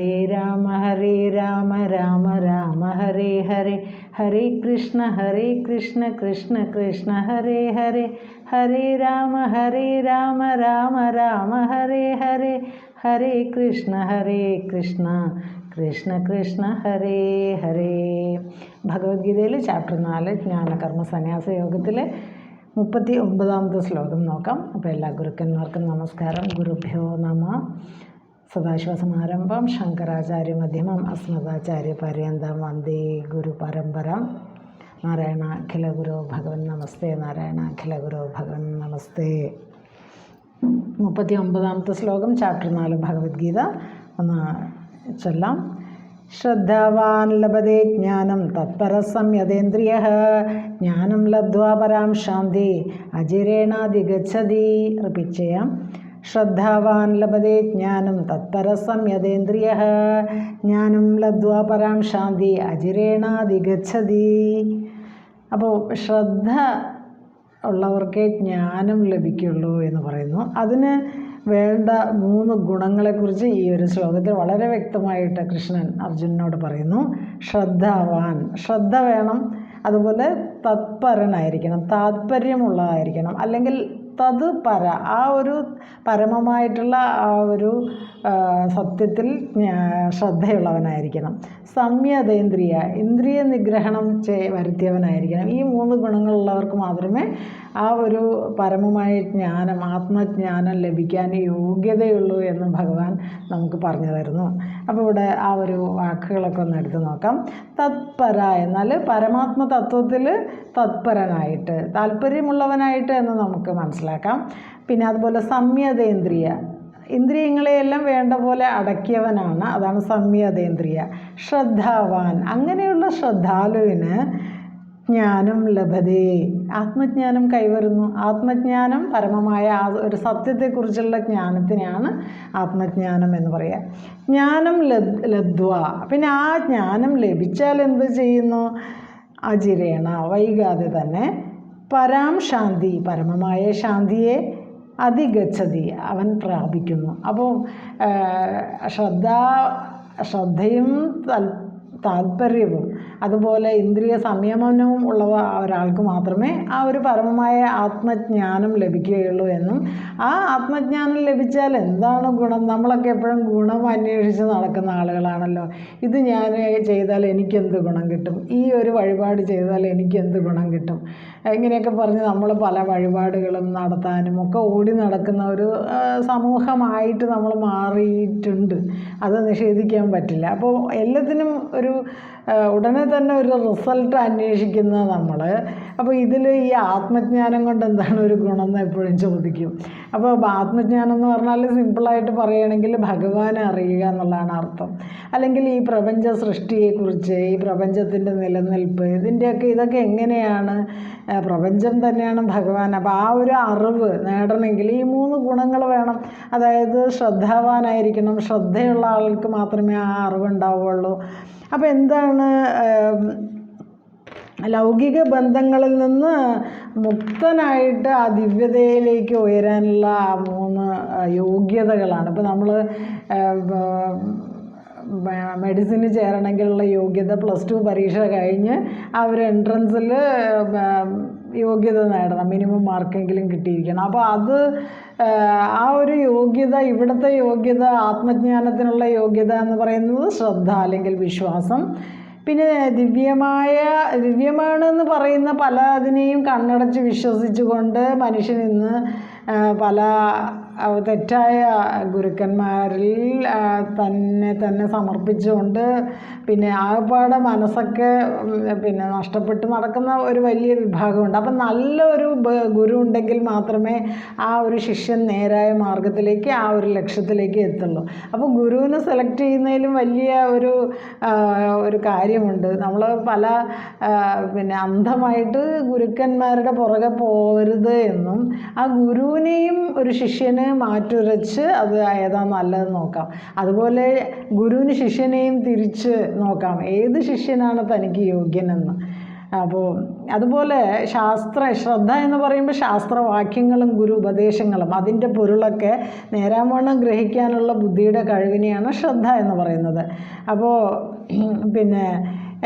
ഹരേ രാമ ഹരേ രാമ രാമ രാമ ഹരേ ഹരേ. ഹരേ കൃഷ്ണ ഹരേ കൃഷ്ണ കൃഷ്ണ കൃഷ്ണ ഹരേ ഹരേ. ഹരേ രാമ ഹരേ രാമ രാമ രാമ ഹരേ ഹരേ. ഹരേ കൃഷ്ണ ഹരേ കൃഷ്ണ കൃഷ്ണ കൃഷ്ണ ഹരേ ഹരേ. ഭഗവത്ഗീതയിൽ ചാപ്റ്റർ നാല് ജ്ഞാനകർമ്മ സന്യാസ യോഗത്തിലെ മുപ്പത്തി ഒമ്പതാമത്തെ ശ്ലോകം നോക്കാം. അപ്പോൾ എല്ലാ ഗുരുക്കന്മാർക്കും നമസ്കാരം. ഗുരുഭ്യോ നമ. സദാശിവസമാരംഭം. ശങ്കരാചാര്യ മധ്യമം അസ്മദാചാര്യ പര്യന്തം വന്ദേ ഗുരു പരമ്പര. നാരായണ അഖില ഗുരു ഭഗവൻ നമസ്തേ നാരായണ അഖില ഗുരു ഭഗവൻ നമസ്തേ. മുപ്പത്തി ഒമ്പതാമത്തെ ശ്ലോകം ചാപ്റ്റർ നാല് ഭഗവത്ഗീത. ഒന്ന് ചൊല്ലാം. ശ്രദ്ധാവാൻ ലഭതേ ജ്ഞാനം തത്പര സംയതേന്ദ്രിയ ജ്ഞാനം ലബ്ധ്വാ പരാം ശാന്തി അജിരേണാധിഗച്ഛതി റിപ്പീറ്റ് ചെയ്യാം. ശ്രദ്ധാവാൻ ലഭതേ ജ്ഞാനം തത്പരസം യഥേന്ദ്രിയ ജ്ഞാനം ലബ്ധ്വാ പരാം ശാന്തി അജിരേണാതിഗച്ഛതി അപ്പോൾ ശ്രദ്ധ ഉള്ളവർക്കേ ജ്ഞാനം ലഭിക്കുള്ളൂ എന്ന് പറയുന്നു. അതിന് വേണ്ട മൂന്ന് ഗുണങ്ങളെക്കുറിച്ച് ഈ ഒരു ശ്ലോകത്തിൽ വളരെ വ്യക്തമായിട്ട് കൃഷ്ണൻ അർജുനനോട് പറയുന്നു. ശ്രദ്ധാവാൻ. ശ്രദ്ധ വേണം. അതുപോലെ തത്പരനായിരിക്കണം. താത്പര്യമുള്ളതായിരിക്കണം. അല്ലെങ്കിൽ തത് പര ആ ഒരു പരമമായിട്ടുള്ള ആ ഒരു സത്യത്തിൽ ശ്രദ്ധയുള്ളവനായിരിക്കണം. സംയതേന്ദ്രിയ ഇന്ദ്രിയ നിഗ്രഹണം ചെ വരുത്തിയവനായിരിക്കണം. ഈ മൂന്ന് ഗുണങ്ങളുള്ളവർക്ക് മാത്രമേ ആ ഒരു പരമമായ ജ്ഞാനം ആത്മജ്ഞാനം ലഭിക്കാൻ യോഗ്യതയുള്ളൂ എന്ന് ഭഗവാൻ നമുക്ക് പറഞ്ഞു തരുന്നു. അപ്പോൾ ഇവിടെ ആ ഒരു വാക്കുകളൊക്കെ ഒന്ന് എടുത്ത് നോക്കാം. തത്പര എന്നാൽ പരമാത്മ തത്വത്തിൽ തത്പരനായിട്ട് താല്പര്യമുള്ളവനായിട്ട് എന്ന് നമുക്ക് മനസ്സിലാക്കാം. പിന്നെ അതുപോലെ സംയതേന്ദ്രിയ. ഇന്ദ്രിയങ്ങളെയെല്ലാം വേണ്ട പോലെ അടക്കിയവനാണ്. അതാണ് സംയതേന്ദ്രിയ. ശ്രദ്ധാവാൻ. അങ്ങനെയുള്ള ശ്രദ്ധാലുവിന് ജ്ഞാനം ലഭതേ. ആത്മജ്ഞാനം കൈവരുന്നു. ആത്മജ്ഞാനം പരമമായ ആ ഒരു സത്യത്തെക്കുറിച്ചുള്ള ജ്ഞാനത്തിനാണ് ആത്മജ്ഞാനം എന്ന് പറയുക ജ്ഞാനം ലബ്ധ്വ. പിന്നെ ആ ജ്ഞാനം ലഭിച്ചാൽ എന്ത് ചെയ്യുന്നു? അജിരേണ വൈകാതെ തന്നെ പരാം ശാന്തി പരമമായ ശാന്തിയെ അതിഗച്ഛതി അവൻ പ്രാപിക്കുന്നു. അപ്പോൾ ശ്രദ്ധ ശ്രദ്ധയും താല്പര്യവും അതുപോലെ ഇന്ദ്രിയ സംയമനവും ഉള്ള ഒരാൾക്ക് മാത്രമേ ആ ഒരു പരമമായ ആത്മജ്ഞാനം ലഭിക്കുകയുള്ളൂ എന്നും. ആ ആത്മജ്ഞാനം ലഭിച്ചാൽ എന്താണ് ഗുണം? നമ്മളൊക്കെ എപ്പോഴും ഗുണം അന്വേഷിച്ച് നടക്കുന്ന ആളുകളാണല്ലോ. ഇത് ഞാൻ ചെയ്താൽ എനിക്കെന്ത് ഗുണം കിട്ടും? ഈ ഒരു വഴിപാട് ചെയ്താൽ എനിക്കെന്ത് ഗുണം കിട്ടും? ഇങ്ങനെയൊക്കെ പറഞ്ഞ് നമ്മൾ പല വഴിപാടുകളും നടത്താനും ഒക്കെ ഓടി നടക്കുന്ന ഒരു സമൂഹമായിട്ട് നമ്മൾ മാറിയിട്ടുണ്ട്. അത് നിഷേധിക്കാൻ പറ്റില്ല. അപ്പോൾ എല്ലാത്തിനും ഒരു ഉടനെ തന്നെ ഒരു റിസൾട്ട് അന്വേഷിക്കുന്ന നമ്മൾ അപ്പോൾ ഇതിൽ ഈ ആത്മജ്ഞാനം കൊണ്ട് എന്താണ് ഒരു ഗുണം എന്ന് എപ്പോഴും ചോദിക്കും. അപ്പോൾ ആത്മജ്ഞാനം എന്ന് പറഞ്ഞാൽ സിമ്പിളായിട്ട് പറയുകയാണെങ്കിൽ ഭഗവാനെ അറിയുക എന്നുള്ളതാണ് അർത്ഥം. അല്ലെങ്കിൽ ഈ പ്രപഞ്ച സൃഷ്ടിയെക്കുറിച്ച് ഈ പ്രപഞ്ചത്തിന്റെ നിലനിൽപ്പ് ഇതിന്റെയൊക്കെ ഇതൊക്കെ എങ്ങനെയാണ്? പ്രപഞ്ചം തന്നെയാണ് ഭഗവാൻ. അപ്പോൾ ആ ഒരു അറിവ് നേടണമെങ്കിൽ ഈ മൂന്ന് ഗുണങ്ങൾ വേണം. അതായത് ശ്രദ്ധാവാനായിരിക്കണം. ശ്രദ്ധയുള്ള ആൾക്ക് മാത്രമേ ആ അറിവുണ്ടാവുള്ളൂ. അപ്പോൾ എന്താണ് ലൗകിക ബന്ധങ്ങളിൽ നിന്ന് മുക്തനായിട്ട് ആ ദിവ്യതയിലേക്ക് ഉയരാനുള്ള ആ മൂന്ന് യോഗ്യതകളാണ് ഇപ്പോൾ നമ്മൾ മെഡിസിന് ചേരണമെങ്കിലുള്ള യോഗ്യത പ്ലസ് ടു പരീക്ഷ കഴിഞ്ഞ് ഒരു എൻട്രൻസിൽ യോഗ്യത നേടണം. മിനിമം മാർക്കെങ്കിലും കിട്ടിയിരിക്കണം. അപ്പോൾ അത് ആ ഒരു യോഗ്യത ഇവിടുത്തെ യോഗ്യത ആത്മജ്ഞാനത്തിനുള്ള യോഗ്യത എന്ന് പറയുന്നത് ശ്രദ്ധ അല്ലെങ്കിൽ വിശ്വാസം. പിന്നെ ദിവ്യമായ ദിവ്യമാണെന്ന് പറയുന്ന പല അതിനെയും കണ്ണടച്ച് വിശ്വസിച്ചുകൊണ്ട് മനുഷ്യൻ ഇന്ന് പല തെറ്റായ ഗുരുക്കന്മാരിൽ തന്നെ തന്നെ സമർപ്പിച്ചുകൊണ്ട് പിന്നെ ആകപ്പാടെ മനസ്സൊക്കെ പിന്നെ നഷ്ടപ്പെട്ട് നടക്കുന്ന ഒരു വലിയ വിഭാഗമുണ്ട്. അപ്പം നല്ലൊരു ഗുരു ഉണ്ടെങ്കിൽ മാത്രമേ ആ ഒരു ശിഷ്യൻ നേരായ മാർഗത്തിലേക്ക് ആ ഒരു ലക്ഷ്യത്തിലേക്ക് എത്തുള്ളൂ. അപ്പോൾ ഗുരുവിനെ സെലക്ട് ചെയ്യുന്നതിലും വലിയ ഒരു ഒരു കാര്യമുണ്ട്. നമ്മൾ പല പിന്നെ അന്ധമായിട്ട് ഗുരുക്കന്മാരുടെ പുറകെ പോകരുത് എന്നും ആ ഗുരുവിനെയും ഒരു ശിഷ്യനെ മാറ്റുരച്ച് അത് ഏതാ നല്ലതെന്ന് നോക്കാം. അതുപോലെ ഗുരുവിന് ശിഷ്യനെയും തിരിച്ച് നോക്കാം. ഏത് ശിഷ്യനാണ് തനിക്ക് യോഗ്യനെന്ന്? അപ്പോൾ അതുപോലെ ശാസ്ത്ര ശ്രദ്ധ എന്ന് പറയുമ്പോൾ ശാസ്ത്രവാക്യങ്ങളും ഗുരു ഉപദേശങ്ങളും അതിന്റെ പൊരുളൊക്കെ നേരാമണ്ണം ഗ്രഹിക്കാനുള്ള ബുദ്ധിയുടെ കഴിവിനെയാണ് ശ്രദ്ധ എന്ന് പറയുന്നത്. അപ്പോൾ പിന്നെ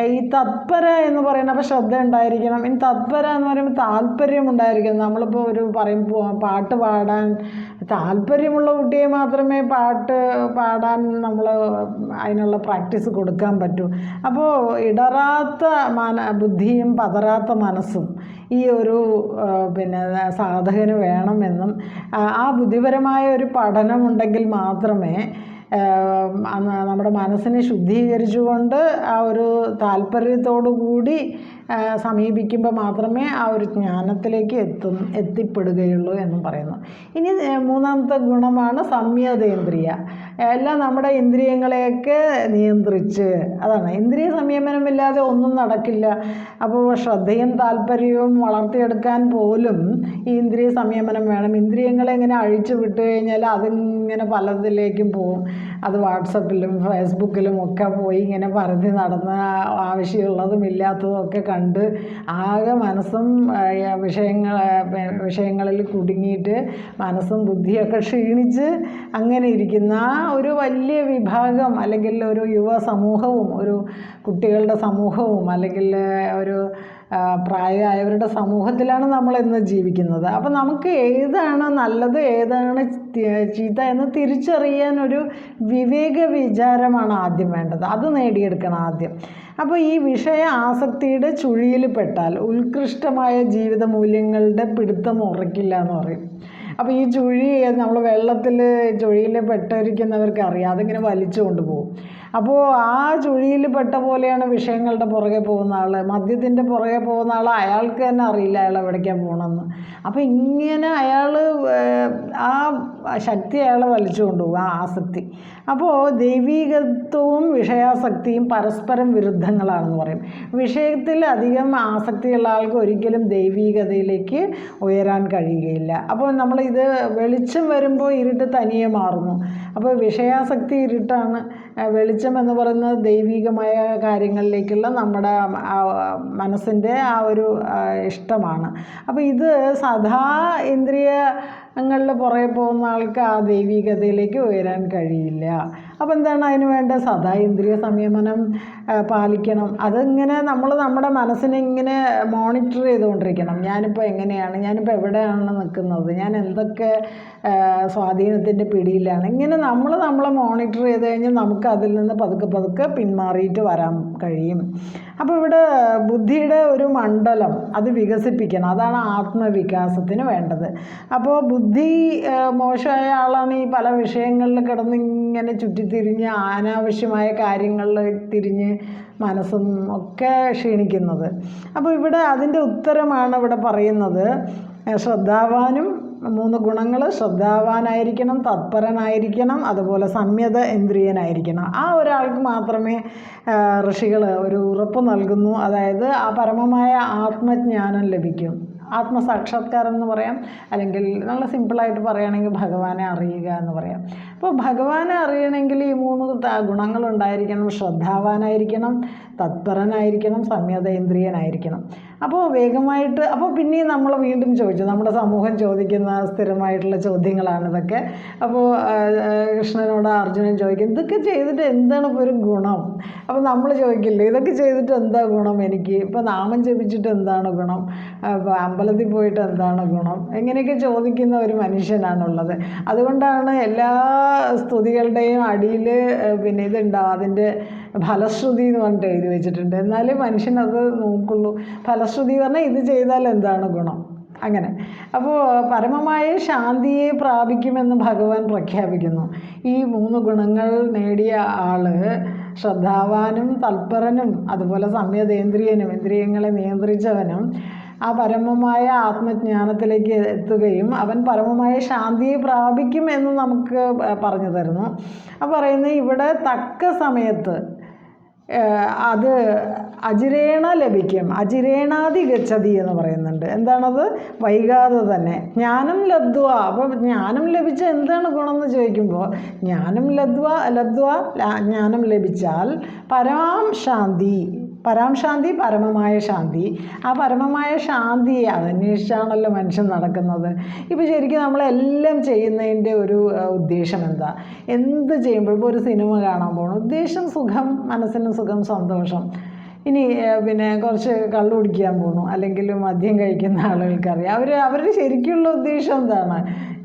ഈ തത്പര എന്ന് പറയുന്നപ്പോൾ ശ്രദ്ധ ഉണ്ടായിരിക്കണം. ഇനി തത്പര എന്ന് പറയുമ്പോൾ താല്പര്യം ഉണ്ടായിരിക്കണം. നമ്മളിപ്പോൾ ഒരു പറയും പാട്ട് പാടാൻ താല്പര്യമുള്ള കുട്ടിയെ മാത്രമേ പാട്ട് പാടാൻ നമ്മൾ അതിനുള്ള പ്രാക്ടീസ് കൊടുക്കാൻ പറ്റൂ. അപ്പോൾ ഇടറാത്ത മന ബുദ്ധിയും പതറാത്ത മനസ്സും ഈ ഒരു പിന്നെ സാധകന് വേണമെന്നും ആ, ബുദ്ധിപരമായ ഒരു പഠനമുണ്ടെങ്കിൽ മാത്രമേ നമ്മുടെ മനസ്സിനെ ശുദ്ധീകരിച്ചുകൊണ്ട് ആ ഒരു താല്പര്യത്തോടു കൂടി സമീപിക്കുമ്പോൾ മാത്രമേ ആ ഒരു ജ്ഞാനത്തിലേക്ക് എത്തും എത്തിപ്പെടുകയുള്ളൂ എന്നും പറയുന്നു. ഇനി മൂന്നാമത്തെ ഗുണമാണ് സംയതേന്ദ്രിയ. എല്ലാം നമ്മുടെ ഇന്ദ്രിയങ്ങളെയൊക്കെ നിയന്ത്രിച്ച് അതാണ് ഇന്ദ്രിയ സംയമനമില്ലാതെ ഒന്നും നടക്കില്ല. അപ്പോൾ ശ്രദ്ധയും താല്പര്യവും വളർത്തിയെടുക്കാൻ പോലും ഈ ഇന്ദ്രിയ സംയമനം വേണം. ഇന്ദ്രിയങ്ങളെ ഇങ്ങനെ അഴിച്ചു വിട്ടു കഴിഞ്ഞാൽ അതിങ്ങനെ പലതിലേക്കും പോകും അത് വാട്സപ്പിലും ഫേസ്ബുക്കിലും ഒക്കെ പോയി ഇങ്ങനെ പരതി നടന്ന ആവശ്യമുള്ളതും ഇല്ലാത്തതും ഒക്കെ കണ്ട് ആകെ മനസ്സും വിഷയങ്ങൾ വിഷയങ്ങളിൽ കുടുങ്ങിയിട്ട് മനസ്സും ബുദ്ധിയൊക്കെ ക്ഷീണിച്ച് അങ്ങനെ ഇരിക്കുന്ന ആ ഒരു വലിയ വിഭാഗം അല്ലെങ്കിൽ ഒരു യുവ സമൂഹവും ഒരു കുട്ടികളുടെ സമൂഹവും അല്ലെങ്കിൽ ഒരു പ്രായമായവരുടെ സമൂഹത്തിലാണ് നമ്മൾ ഇന്ന് ജീവിക്കുന്നത്. അപ്പം നമുക്ക് ഏതാണ് നല്ലത് ഏതാണ് ചീത്ത എന്ന് തിരിച്ചറിയാൻ ഒരു വിവേക വിചാരമാണ് ആദ്യം വേണ്ടത്. അത് നേടിയെടുക്കണം ആദ്യം. അപ്പോൾ ഈ വിഷയ ആസക്തിയുടെ ചുഴിയിൽ പെട്ടാൽ ഉത്കൃഷ്ടമായ ജീവിത മൂല്യങ്ങളുടെ പിടുത്തം ഉറക്കില്ല എന്ന് പറയും. അപ്പോൾ ഈ ചുഴി നമ്മൾ വെള്ളത്തിൽ ചുഴിയിൽ പെട്ടിരിക്കുന്നവർക്ക് അറിയാം അതിങ്ങനെ വലിച്ചു കൊണ്ടുപോകും. അപ്പോൾ ആ ചുഴിയിൽ പെട്ട പോലെയാണ് വിഷയങ്ങളുടെ പുറകെ പോകുന്ന ആൾ മദ്യത്തിന്റെ പുറകെ പോകുന്ന ആൾ അയാൾക്ക് തന്നെ അറിയില്ല അയാൾ എവിടേക്കാണ് പോകണമെന്ന് അപ്പോൾ ഇങ്ങനെ അയാൾ ആ ശക്തി അയാളെ വലിച്ചു കൊണ്ടുപോകും ആ ആസക്തി. അപ്പോൾ ദൈവീകത്വവും വിഷയാസക്തിയും പരസ്പരം വിരുദ്ധങ്ങളാണെന്ന് പറയും. വിഷയത്തിൽ അധികം ആസക്തിയുള്ള ആൾക്ക് ഒരിക്കലും ദൈവീകതയിലേക്ക് ഉയരാൻ കഴിയുകയില്ല. അപ്പോൾ നമ്മൾ ഇത് വെളിച്ചം വരുമ്പോൾ ഇരുട്ട് തനിയെ മാറുന്നു. അപ്പോൾ വിഷയാസക്തി ഇരുട്ടാണ് ആ, വെളിച്ചം എന്ന് പറയുന്നത് ദൈവികമായ കാര്യങ്ങളിലേക്കുള്ള നമ്മുടെ മനസ്സിന്റെ ആ ഒരു ഇഷ്ടമാണ്. അപ്പോൾ ഇത് സദാ ഇന്ദ്രിയങ്ങളിൽ പുറകെ പോകുന്ന ആൾക്ക് ആ ദൈവികതയിലേക്ക് ഉയരാൻ കഴിയില്ല. അപ്പോൾ എന്താണ് അതിന് വേണ്ട സദാ ഇന്ദ്രിയ സംയമനം പാലിക്കണം. അതിങ്ങനെ നമ്മൾ നമ്മുടെ മനസ്സിനെ ഇങ്ങനെ മോണിറ്റർ ചെയ്തുകൊണ്ടിരിക്കണം. ഞാനിപ്പോൾ എങ്ങനെയാണ്? ഞാനിപ്പോൾ എവിടെയാണ് നിൽക്കുന്നത് ഞാൻ എന്തൊക്കെ സ്വാധീനത്തിന്റെ പിടിയിലാണ്? ഇങ്ങനെ നമ്മൾ നമ്മളെ മോണിറ്റർ ചെയ്ത് കഴിഞ്ഞാൽ നമുക്ക് അതിൽ നിന്ന് പതുക്കെ പതുക്കെ പിന്മാറിയിട്ട് വരാൻ കഴിയും. അപ്പോൾ ഇവിടെ ബുദ്ധിയുടെ ഒരു മണ്ഡലം അത് വികസിപ്പിക്കണം. അതാണ് ആത്മവികാസത്തിന് വേണ്ടത്. അപ്പോൾ ബുദ്ധി മോശമായ ആളാണ് ഈ പല വിഷയങ്ങളിൽ കിടന്ന് ഇങ്ങനെ ചുറ്റിത്തിരിഞ്ഞ് അനാവശ്യമായ കാര്യങ്ങളിൽ തിരിഞ്ഞ് മനസ്സും ഒക്കെ ക്ഷീണിക്കുന്നത്. അപ്പോൾ ഇവിടെ അതിന്റെ ഉത്തരമാണ് ഇവിടെ പറയുന്നത്. ശ്രദ്ധാവാനും മൂന്ന് ഗുണങ്ങൾ ശ്രദ്ധാവാനായിരിക്കണം തത്പരനായിരിക്കണം അതുപോലെ സംയത ഇന്ദ്രിയനായിരിക്കണം. ആ ഒരാൾക്ക് മാത്രമേ ഋഷികൾ ഒരു ഉറപ്പ് നൽകുന്നു. അതായത് ആ പരമമായ ആത്മജ്ഞാനം ലഭിക്കും. ആത്മസാക്ഷാത്കാരം എന്ന് പറയാം. അല്ലെങ്കിൽ നല്ല സിമ്പിളായിട്ട് പറയുകയാണെങ്കിൽ ഭഗവാനെ അറിയുക എന്ന് പറയാം. അപ്പോൾ ഭഗവാനെ അറിയണമെങ്കിൽ ഈ മൂന്ന് ഗുണങ്ങളുണ്ടായിരിക്കണം ശ്രദ്ധാവാനായിരിക്കണം. തത്പരനായിരിക്കണം സംയതേന്ദ്രിയനായിരിക്കണം. അപ്പോൾ വേഗമായിട്ട് അപ്പോൾ പിന്നെയും നമ്മൾ വീണ്ടും ചോദിച്ചു. നമ്മുടെ സമൂഹം ചോദിക്കുന്ന സ്ഥിരമായിട്ടുള്ള ചോദ്യങ്ങളാണ് ഇതൊക്കെ. അപ്പോൾ കൃഷ്ണനോട് അർജുനൻ ചോദിക്കും ഇതൊക്കെ ചെയ്തിട്ട് എന്താണ് ഇപ്പോൾ ഒരു ഗുണം? അപ്പോൾ നമ്മൾ ചോദിക്കില്ലേ ഇതൊക്കെ ചെയ്തിട്ട് എന്താ ഗുണം എനിക്ക്? ഇപ്പോൾ നാമം ജപിച്ചിട്ട് എന്താണ് ഗുണം? അമ്പലത്തിൽ പോയിട്ട് എന്താണ് ഗുണം? ഇങ്ങനെയൊക്കെ ചോദിക്കുന്ന ഒരു മനുഷ്യനാണുള്ളത്. അതുകൊണ്ടാണ് എല്ലാ സ്തുതികളുടെയും അടിയിൽ പിന്നെ ഇതുണ്ടാവും അതിന്റെ ഫലശ്രുതി എന്ന് പറഞ്ഞിട്ട് എഴുതി വെച്ചിട്ടുണ്ട്. എന്നാലേ മനുഷ്യനത് നോക്കുള്ളൂ. ഫലശ്രുതി പറഞ്ഞാൽ ഇത് ചെയ്താൽ എന്താണ് ഗുണം? അങ്ങനെ. അപ്പോൾ പരമമായ ശാന്തിയെ പ്രാപിക്കുമെന്ന് ഭഗവാൻ പ്രഖ്യാപിക്കുന്നു. ഈ മൂന്ന് ഗുണങ്ങൾ നേടിയ ആൾ ശ്രദ്ധാവാനും തൽപരനും അതുപോലെ സമയതേന്ദ്രിയനും ഇന്ദ്രിയങ്ങളെ നിയന്ത്രിച്ചവനും ആ പരമമായ ആത്മജ്ഞാനത്തിലേക്ക് എത്തുകയും അവൻ പരമമായ ശാന്തിയെ പ്രാപിക്കും എന്ന് നമുക്ക് പറഞ്ഞു തരുന്നു. ആ പറയുന്നത് ഇവിടെ തക്ക സമയത്ത് അത് അജിരേണ ലഭിക്കും. അജിരേണാതി ഗച്ഛതി എന്ന് പറയുന്നുണ്ട്. എന്താണത്? വൈകാതെ തന്നെ. ജ്ഞാനം ലബ്ധ്വ അപ്പോൾ ജ്ഞാനം ലഭിച്ച എന്താണ് ഗുണം എന്ന് ചോദിക്കുമ്പോൾ ജ്ഞാനം ലബ്ധ്വ ലബ്ധ്വ ജ്ഞാനം ലഭിച്ചാൽ പരാം ശാന്തി. പരാം ശാന്തി പരമമായ ശാന്തി. ആ പരമമായ ശാന്തിയെ അതന്വേഷിച്ചാണല്ലോ മനുഷ്യൻ നടക്കുന്നത്. ഇപ്പോൾ ശരിക്കും നമ്മളെല്ലാം ചെയ്യുന്നതിന്റെ ഒരു ഉദ്ദേശം എന്താ? എന്ത് ചെയ്യുമ്പോൾ ഇപ്പോൾ ഒരു സിനിമ കാണാൻ പോകണം ഉദ്ദേശം സുഖം മനസ്സിന് സുഖം സന്തോഷം. ഇനി പിന്നെ കുറച്ച് കള്ളു കുടിക്കാൻ പോകണു അല്ലെങ്കിൽ മദ്യം കഴിക്കുന്ന ആളുകൾക്കറിയാം. അവർ അവരുടെ ശരിക്കുള്ള ഉദ്ദേശം എന്താണ്?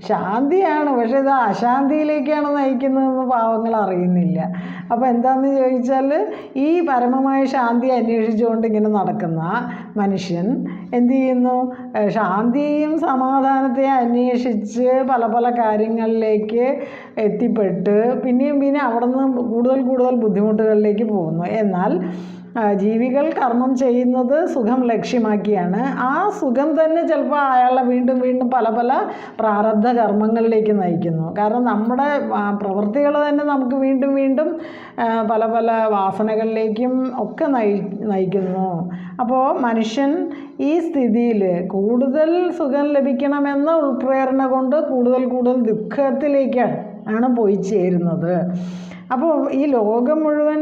ശാന്തിയാണ്. പക്ഷെ ഇത് അശാന്തിയിലേക്കാണ് നയിക്കുന്നതെന്ന് പാവങ്ങൾ അറിയുന്നില്ല. അപ്പോൾ എന്താണെന്ന് ചോദിച്ചാൽ ഈ പരമമായ ശാന്തി അന്വേഷിച്ചുകൊണ്ട് ഇങ്ങനെ നടക്കുന്ന മനുഷ്യൻ എന്തു ചെയ്യുന്നു? ശാന്തിയും സമാധാനത്തെ അന്വേഷിച്ച് പല പല കാര്യങ്ങളിലേക്ക് എത്തിപ്പെട്ട് പിന്നെയും പിന്നെ അവിടെ നിന്ന് കൂടുതൽ കൂടുതൽ ബുദ്ധിമുട്ടുകളിലേക്ക് പോകുന്നു. എന്നാൽ ജീവികൾ കർമ്മം ചെയ്യുന്നത് സുഖം ലക്ഷ്യമാക്കിയാണ്. ആ സുഖം തന്നെ ചിലപ്പോൾ അയാളെ വീണ്ടും വീണ്ടും പല പല പ്രാരബ്ധ കർമ്മങ്ങളിലേക്ക് നയിക്കുന്നു. കാരണം നമ്മുടെ പ്രവൃത്തികൾ തന്നെ നമുക്ക് വീണ്ടും വീണ്ടും പല പല വാസനകളിലേക്കും ഒക്കെ നയി നയിക്കുന്നു. അപ്പോൾ മനുഷ്യൻ ഈ സ്ഥിതിയിൽ കൂടുതൽ സുഖം ലഭിക്കണമെന്ന ഉൾപ്രേരണ കൊണ്ട് കൂടുതൽ കൂടുതൽ ദുഃഖത്തിലേക്കാണ് ആണ് പോയി ചേരുന്നത്. അപ്പോൾ ഈ ലോകം മുഴുവൻ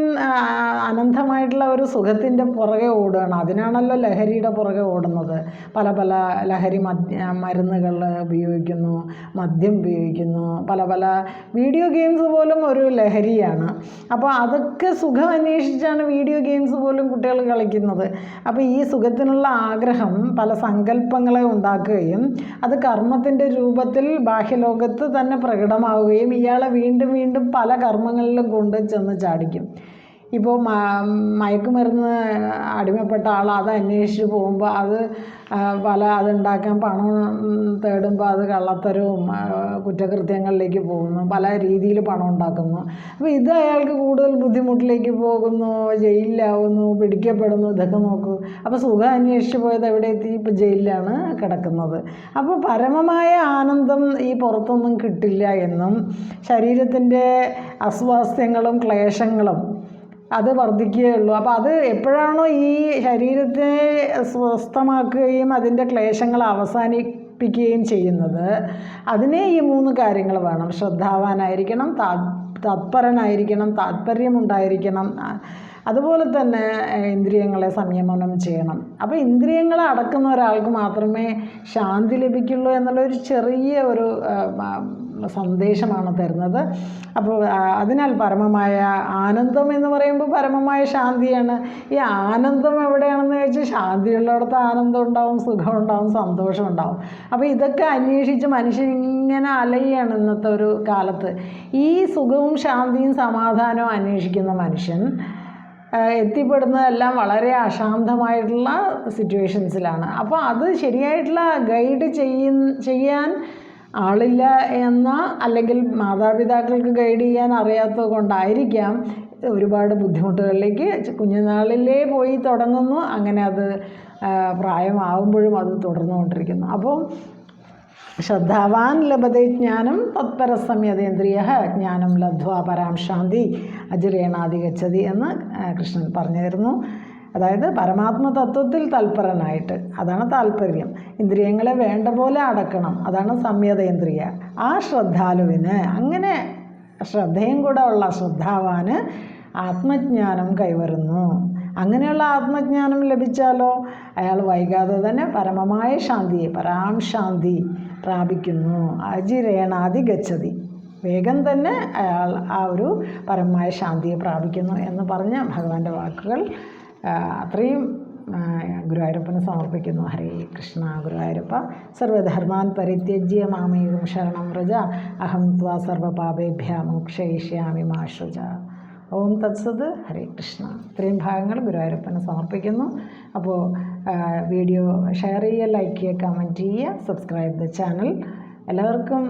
അനന്തമായിട്ടുള്ള ഒരു സുഖത്തിന്റെ പുറകെ ഓടുകയാണ്. അതിനാണല്ലോ ലഹരിയുടെ പുറകെ ഓടുന്നത്. പല പല ലഹരി മദ്യ മരുന്നുകൾ ഉപയോഗിക്കുന്നു മദ്യം ഉപയോഗിക്കുന്നു പല പല വീഡിയോ ഗെയിംസ് പോലും ഒരു ലഹരിയാണ്. അപ്പോൾ അതൊക്കെ സുഖം അന്വേഷിച്ചാണ് വീഡിയോ ഗെയിംസ് പോലും കുട്ടികൾ കളിക്കുന്നത്. അപ്പോൾ ഈ സുഖത്തിനുള്ള ആഗ്രഹം പല സങ്കല്പങ്ങളെ ഉണ്ടാക്കുകയും അത് കർമ്മത്തിന്റെ രൂപത്തിൽ ബാഹ്യലോകത്ത് തന്നെ പ്രകടമാവുകയും ഇയാളെ വീണ്ടും വീണ്ടും പല കർമ്മങ്ങളിലും കൊണ്ട് ചെന്ന് ചാടിക്കും. ഇപ്പോൾ മയക്കുമരുന്ന് അടിമപ്പെട്ട ആൾ അത് അന്വേഷിച്ച് പോകുമ്പോൾ അത് പല അതുണ്ടാക്കാൻ പണം തേടുമ്പോൾ അത് കള്ളത്തരവും കുറ്റകൃത്യങ്ങളിലേക്ക് പോകുന്നു പല രീതിയിൽ പണം ഉണ്ടാക്കുന്നു. അപ്പോൾ ഇത് അയാൾക്ക് കൂടുതൽ ബുദ്ധിമുട്ടിലേക്ക് പോകുന്നു ജയിലിലാവുന്നു പിടിക്കപ്പെടുന്നു ഇതൊക്കെ നോക്കൂ. അപ്പോൾ സുഖം അന്വേഷിച്ച് പോയത് എവിടെ എത്തി? ഇപ്പോൾ ജയിലിലാണ് കിടക്കുന്നത്. അപ്പോൾ പരമമായ ആനന്ദം ഈ പുറത്തൊന്നും കിട്ടില്ല എന്നും ശരീരത്തിന്റെ അസ്വാസ്ഥ്യങ്ങളും ക്ലേശങ്ങളും അത് വർദ്ധിക്കുകയുള്ളൂ. അപ്പോൾ അത് എപ്പോഴാണോ ഈ ശരീരത്തെ സ്വസ്ഥമാക്കുകയും അതിന്റെ ക്ലേശങ്ങൾ അവസാനിപ്പിക്കുകയും ചെയ്യുന്നത് അതിനെ ഈ മൂന്ന് കാര്യങ്ങൾ വേണം. ശ്രദ്ധാവാനായിരിക്കണം താ തത്പരനായിരിക്കണം താല്പര്യമുണ്ടായിരിക്കണം ആ, അതുപോലെ തന്നെ ഇന്ദ്രിയങ്ങളെ സംയമനം ചെയ്യണം. അപ്പോൾ ഇന്ദ്രിയങ്ങളെ അടക്കുന്ന ഒരാൾക്ക് മാത്രമേ ശാന്തി ലഭിക്കുള്ളൂ എന്നുള്ള ഒരു ചെറിയ ഒരു സന്ദേശമാണ് തരുന്നത്. അപ്പോൾ അതിനാൽ പരമമായ ആനന്ദം എന്ന് പറയുമ്പോൾ പരമമായ ശാന്തിയാണ്. ഈ ആനന്ദം എവിടെയാണെന്ന് ചോദിച്ചാൽ ശാന്തിയുള്ളിടത്ത് ആനന്ദം ഉണ്ടാവും സുഖം ഉണ്ടാവും സന്തോഷം ഉണ്ടാവും. അപ്പോൾ ഇതൊക്കെ അന്വേഷിച്ച് മനുഷ്യൻ ഇങ്ങനെ അലയാണ് ഇന്നത്തെ ഒരു കാലത്ത്. ഈ സുഖവും ശാന്തിയും സമാധാനവും അന്വേഷിക്കുന്ന മനുഷ്യൻ എത്തിപ്പെടുന്നതെല്ലാം വളരെ അശാന്തമായിട്ടുള്ള സിറ്റുവേഷൻസിലാണ് അപ്പോൾ അത് ശരിയായിട്ടുള്ള ഗൈഡ് ചെയ്യ ചെയ്യാൻ ആളില്ല എന്ന അല്ലെങ്കിൽ മാതാപിതാക്കൾക്ക് ഗൈഡ് ചെയ്യാൻ അറിയാത്തത് കൊണ്ടായിരിക്കാം ഒരുപാട് ബുദ്ധിമുട്ടുകളിലേക്ക് കുഞ്ഞുനാളിലേ പോയി തുടങ്ങുന്നു. അങ്ങനെ അത് പ്രായമാകുമ്പോഴും അത് തുടർന്നുകൊണ്ടിരിക്കുന്നു. അപ്പോൾ ശ്രദ്ധാവാൻ ലഭതേ ജ്ഞാനം തത്പരസംയതേന്ദ്രിയ ജ്ഞാനം ലബ്ധ്വാ പരാം ശാന്തി അജിരേണാദി ഗച്ഛതി എന്ന് കൃഷ്ണൻ പറഞ്ഞു തരുന്നു അതായത് പരമാത്മ തത്വത്തിൽ തൽപരനായിട്ട് അതാണ് താല്പര്യം. ഇന്ദ്രിയങ്ങളെ വേണ്ട പോലെ അടക്കണം അതാണ് സംയതേന്ദ്രിയ. ആ ശ്രദ്ധാലുവിന് അങ്ങനെ ശ്രദ്ധയും കൂടെ ഉള്ള ശ്രദ്ധാവാന് ആത്മജ്ഞാനം കൈവരുന്നു. അങ്ങനെയുള്ള ആത്മജ്ഞാനം ലഭിച്ചാലോ? അയാൾ വൈകാതെ തന്നെ പരമമായ ശാന്തിയെ പരാം ശാന്തി പ്രാപിക്കുന്നു. അജിരേണാതി ഗച്ഛതി വേഗം തന്നെ അയാൾ ആ ഒരു പരമമായ ശാന്തിയെ പ്രാപിക്കുന്നു എന്ന് പറഞ്ഞ ഭഗവാന്റെ വാക്കുകൾ അത്രയും ഗുരുവായൂരപ്പന് സമർപ്പിക്കുന്നു. ഹരേ കൃഷ്ണ ഗുരുവായൂരപ്പ. സർവധർമാൻ പരിത്യജ്യ മാമേകം ശരണം വ്രജ. അഹം ത്വാ സർവപാപേഭ്യ മോക്ഷയിഷ്യാമി മാശ്രുജ. ഓം തത്സത്. ഹരേ കൃഷ്ണ. ഇത്രയും ഭാഗങ്ങൾ ഗുരുവായൂരപ്പന് സമർപ്പിക്കുന്നു. അപ്പോൾ വീഡിയോ ഷെയർ ചെയ്യുക ലൈക്ക് ചെയ്യുക കമന്റ് ചെയ്യുക സബ്സ്ക്രൈബ് ദ ചാനൽ. എല്ലാവർക്കും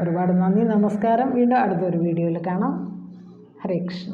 ഒരുപാട് നന്ദി നമസ്കാരം. വീണ്ടും അടുത്തൊരു വീഡിയോയിൽ കാണാം. ഹരേ കൃഷ്ണ.